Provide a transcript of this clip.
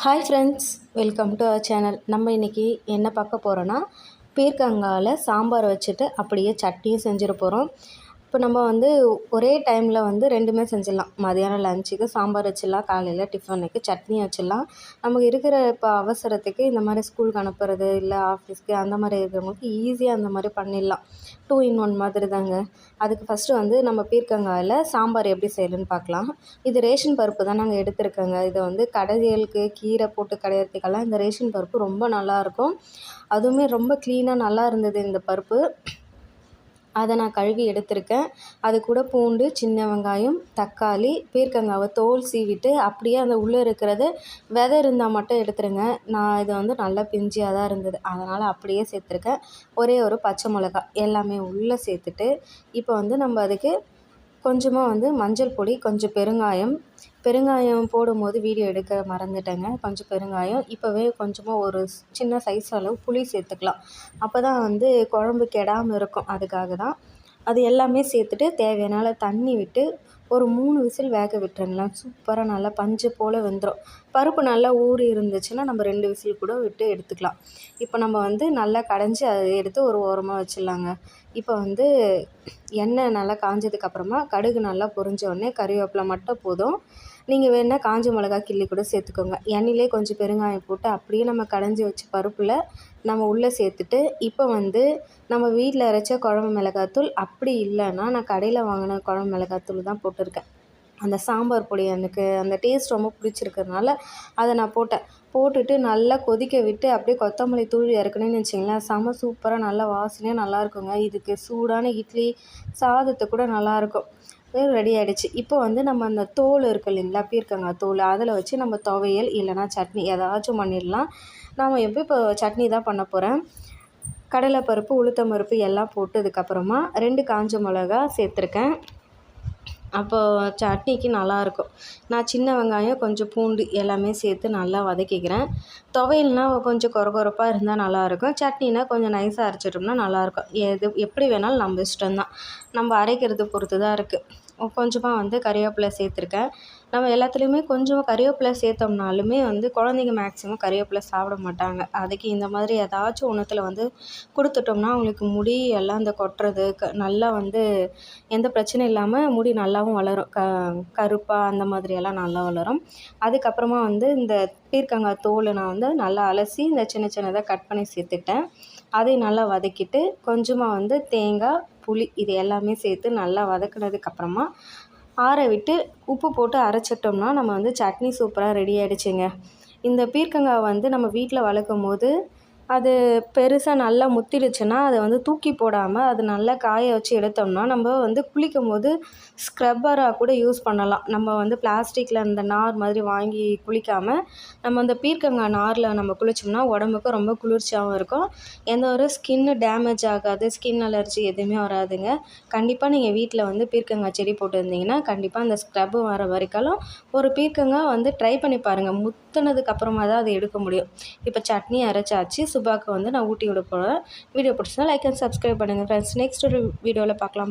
Hi friends welcome to our channel நம்ம இன்றைக்கி என்ன பார்க்க போகிறோன்னா பீர்க்கங்காவில் சாம்பார் வச்சுட்டு அப்படியே சட்னியும் செஞ்சிட போகிறோம் இப்போ நம்ம வந்து ஒரே டைமில் வந்து ரெண்டுமே செஞ்சிடலாம். மதியானம் லஞ்சுக்கு சாம்பார் வச்சிடலாம் காலையில் டிஃபனுக்கு சட்னி வச்சிடலாம். நமக்கு இருக்கிற இப்போ அவசரத்துக்கு இந்த மாதிரி ஸ்கூலுக்கு அனுப்புறது இல்லை ஆஃபீஸ்க்கு அந்த மாதிரி இருக்கிறவங்களுக்கு ஈஸியாக அந்த மாதிரி பண்ணிடலாம். டூ இன் ஒன் மாதிரி தாங்க அதுக்கு ஃபஸ்ட்டு வந்து நம்ம பீர்க்கங்காயில் சாம்பார் எப்படி செய்யணும்னு பார்க்கலாம். இது ரேஷன் பருப்பு தான் நாங்கள் எடுத்துருக்கோங்க. இதை வந்து கடைகளுக்கு கீரை போட்டு கடையிறதுக்கெல்லாம் இந்த ரேஷன் பருப்பு ரொம்ப நல்லாயிருக்கும் அதுவுமே ரொம்ப க்ளீனாக நல்லா இருந்தது இந்த பருப்பு. அதை நான் கழுவி எடுத்திருக்கேன். அது கூட பூண்டு சின்ன வெங்காயம் தக்காளி பீர்க்கங்காவை தோல் சீவிட்டு அப்படியே அந்த உள்ளே இருக்கிறது விதை இருந்தால் மட்டும் எடுத்துருங்க. நான் இது வந்து நல்லா பிஞ்சியாக தான் இருந்தது. அதனால் அப்படியே சேர்த்துருக்கேன். ஒரே ஒரு பச்சை மிளகா எல்லாமே உள்ளே சேர்த்துட்டு இப்போ வந்து நம்ம அதுக்கு கொஞ்சமாக வந்து மஞ்சள் பொடி கொஞ்சம் பெருங்காயம். பெருங்காயம் போடும்போது வீடியோ எடுக்க மறந்துட்டேங்க. கொஞ்சம் பெருங்காயம். இப்போவே கொஞ்சமாக ஒரு சின்ன சைஸ் அளவு புளி சேர்த்துக்கலாம். அப்போ தான் வந்து குழம்பு கெடாமல் இருக்கும். அதுக்காக தான் அது எல்லாமே சேர்த்துட்டு தேவையான தண்ணி விட்டு ஒரு மூணு விசில் வேக விட்டுருங்களேன் சூப்பராக நல்லா பஞ்சு போல் வெந்துடும் பருப்பு நல்லா ஊறி இருந்துச்சுன்னா நம்ம ரெண்டு விசில் கூட விட்டு எடுத்துக்கலாம். இப்போ நம்ம வந்து நல்லா கடைஞ்சி அதை எடுத்து ஒரு ஓரமாக வச்சிடலாங்க. இப்போ வந்து எண்ணெய் நல்லா காஞ்சதுக்கப்புறமா கடுகு நல்லா பொரிஞ்ச உடனே கறிவேப்பிலை மட்டும் போதும். நீங்கள் வேணால் காஞ்ச மிளகா கிள்ளி கூட சேர்த்துக்கோங்க. எண்ணெயிலே கொஞ்சம் பெருங்காயம் போட்டு அப்படியே நம்ம கடைஞ்சி வச்ச பருப்பில் நம்ம உள்ளே சேர்த்துட்டு இப்போ வந்து நம்ம வீட்டில் அரைச்ச குழம்பு மிளகாத்தூள் அப்படி இல்லைன்னா நான் கடையில் வாங்கின குழம்பு மிளகாத்தூள் தான் போட்டிருக்கேன். அந்த சாம்பார் பொடி எனக்கு அந்த டேஸ்ட் ரொம்ப பிடிச்சிருக்கிறதுனால அதை நான் போட்டேன். போட்டுட்டு நல்லா கொதிக்க விட்டு அப்படியே கொத்தமல்லி தூள் இறக்குனேன்னு வச்சிங்களேன் செம சூப்பராக நல்லா வாசனையாக நல்லாயிருக்குங்க இதுக்கு சூடான இட்லி சாதத்தை கூட நல்லாயிருக்கும் ரெடி ஆகிடுச்சு இப்போ வந்து நம்ம அந்த தோல் இருக்குது இல்லைங்களா? பீர்க்கங்காய் தோல். அதில் வச்சு நம்ம துவையல் இல்லைனா சட்னி ஏதாச்சும் பண்ணிடலாம். நாம் எப்போ இப்போ சட்னி தான் பண்ண போகிறேன் கடலைப்பருப்பு உளுத்தம் பருப்பு எல்லாம் போட்டதுக்கப்புறமா ரெண்டு காஞ்ச மிளகா சேர்த்துருக்கேன். அப்போது சட்னிக்கு நல்லாயிருக்கும். நான் சின்ன வெங்காயம் கொஞ்சம் பூண்டு எல்லாமே சேர்த்து நல்லா வதக்கிக்கிறேன். துவையல்னால் கொஞ்சம் கொர கொரப்பாக இருந்தால் நல்லாயிருக்கும். சட்னினா கொஞ்சம் நைஸாக அரைச்சிட்டோம்னா நல்லாயிருக்கும். எது எப்படி வேணாலும் நம்ம இஷ்டம் தான் நம்ம அரைக்கிறது பொறுத்து தான் இருக்குது கொஞ்சமாக வந்து கறிவேப்பிலை சேர்த்துருக்கேன். நம்ம எல்லாத்துலேயுமே கொஞ்சமாக கறிவேப்பிலை சேர்த்தோம்னாலுமே வந்து குழந்தைங்க மேக்ஸிமம் கறிவேப்பிலை சாப்பிட மாட்டாங்க. அதுக்கு இந்த மாதிரி ஏதாச்சும் ஒன்றுத்துல வந்து கொடுத்துட்டோம்னா அவங்களுக்கு முடி எல்லாம் இந்த கொட்டுறது க நல்லா வந்து எந்த பிரச்சனையும் இல்லாமல் முடி நல்லாவும் வளரும். க கருப்பாக அந்த மாதிரியெல்லாம் நல்லா வளரும். அதுக்கப்புறமா வந்து இந்த பீர்க்கங்காய் தோல் நான் வந்து நல்லா அலசி இந்த சின்ன சின்னதாக கட் பண்ணி சேர்த்துட்டேன் அதையும் நல்லா வதக்கிட்டு கொஞ்சமாக வந்து தேங்காய் புளி இது எல்லாமே சேர்த்து நல்லா வதக்குனதுக்கப்புறமா ஆற விட்டு உப்பு போட்டு அரைச்சிட்டோம்னா நம்ம வந்து சட்னி சூப்பராக ரெடி ஆகிடுச்சிங்க இந்த பீர்க்கங்காய் வந்து நம்ம வீட்டில் வளர்க்கும் போது அது பெருசாக நல்லா முத்திடுச்சுன்னா அதை வந்து தூக்கி போடாமல் அது நல்லா காய வச்சு எடுத்தோம்னா நம்ம வந்து குளிக்கும் போது ஸ்க்ரப்பராக கூட யூஸ் பண்ணலாம். நம்ம வந்து பிளாஸ்டிக்கில் அந்த நார் மாதிரி வாங்கி குளிக்காமல் நம்ம அந்த பீர்க்கங்காய் நாரில் நம்ம குளித்தோம்னா உடம்புக்கு ரொம்ப குளிர்ச்சியாகவும் இருக்கும். எந்த ஒரு ஸ்கின்னு டேமேஜ் ஆகாது ஸ்கின் அலர்ஜி எதுவுமே வராதுங்க. கண்டிப்பாக நீங்கள் வீட்டில் வந்து பீர்க்கங்காய் செடி போட்டுருந்தீங்கன்னா கண்டிப்பாக அந்த ஸ்க்ரப்பு வர வரைக்காலும் ஒரு பீர்க்கங்காய் வந்து ட்ரை பண்ணி பாருங்கள் முத்துனதுக்கு அப்புறமா தான் அதை எடுக்க முடியும். இப்போ சட்னி அரைச்சாச்சு சுபாக்கு வந்து நான் ஊட்டி விட போகிறேன் வீடியோ பிடிச்சா லைக் அண்ட் சப்ஸ்கிரைப் பண்ணுங்கள் ஃப்ரெண்ட்ஸ் நெக்ஸ்ட் ஒரு வீடியோவில் பார்க்கலாம்.